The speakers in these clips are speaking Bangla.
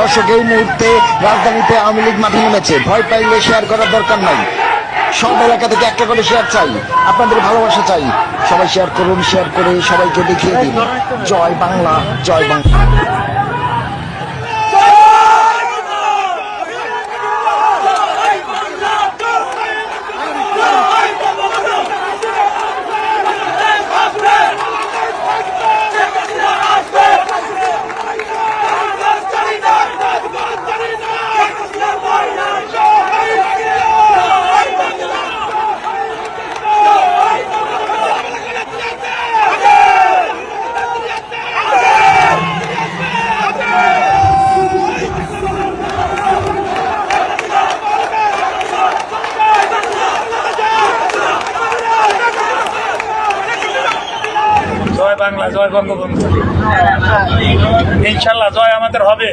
দর্শক, এই মুহূর্তে রাজধানীতে আওয়ামী লীগ মাঠে নেমেছে। ভয় পাইলে শেয়ার করার দরকার নাই। সব এলাকা থেকে একটা করে শেয়ার চাই। আপনাদের ভালোবাসা চাই। সবাই শেয়ার করুন শেয়ার করে সবাইকে দেখিয়ে দিন। জয় বাংলা জয় বাংলা। বাংলা জয় বঙ্গবন্ধু। ইনশাল্লাহ জয় আমাদের হবে।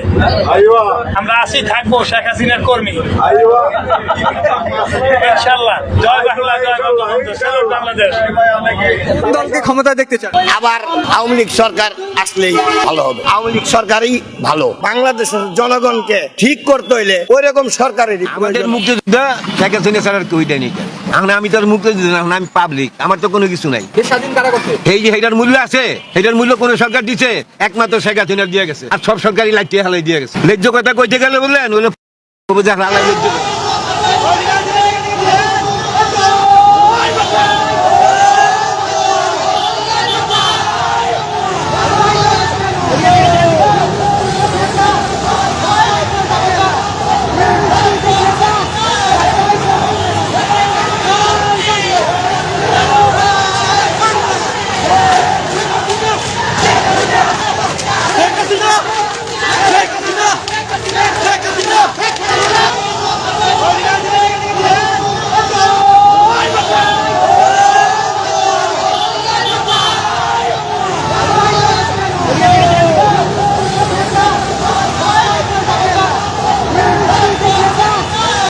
আমরা আছি থাকব শেখ হাসিনার কর্মী। ইনশাল্লাহ জয় বাংলা জয় বঙ্গবন্ধু বাংলাদেশ। দলকে ক্ষমতা দেখতে চান। আবার আওয়ামী লীগ সরকার আসলেই ভালো হবে। আওয়ামী লীগ সরকারই ভালো। বাংলাদেশের জনগণকে ঠিক করতে হইলে ওই রকম সরকারেরই আমাদের। মুক্তিযোদ্ধা শেখ হাসিনা কেউ দেয়নি আমি তো আর মুক্তিযোদ্ধা না, আমি পাবলিক আমার তো কোনো কিছু নাই। দেশ স্বাধীন কারা করছে? এই যে এটার মূল্য আছে দিছে এটার মূল্য কোন সরকার দিছে, একমাত্র শেখ হাসিনার দিয়ে গেছে। আর সব সরকারি লাইটে হালাই দিয়ে গেছে। ন্যায্য কথা কইতে গেলে বললেন হলো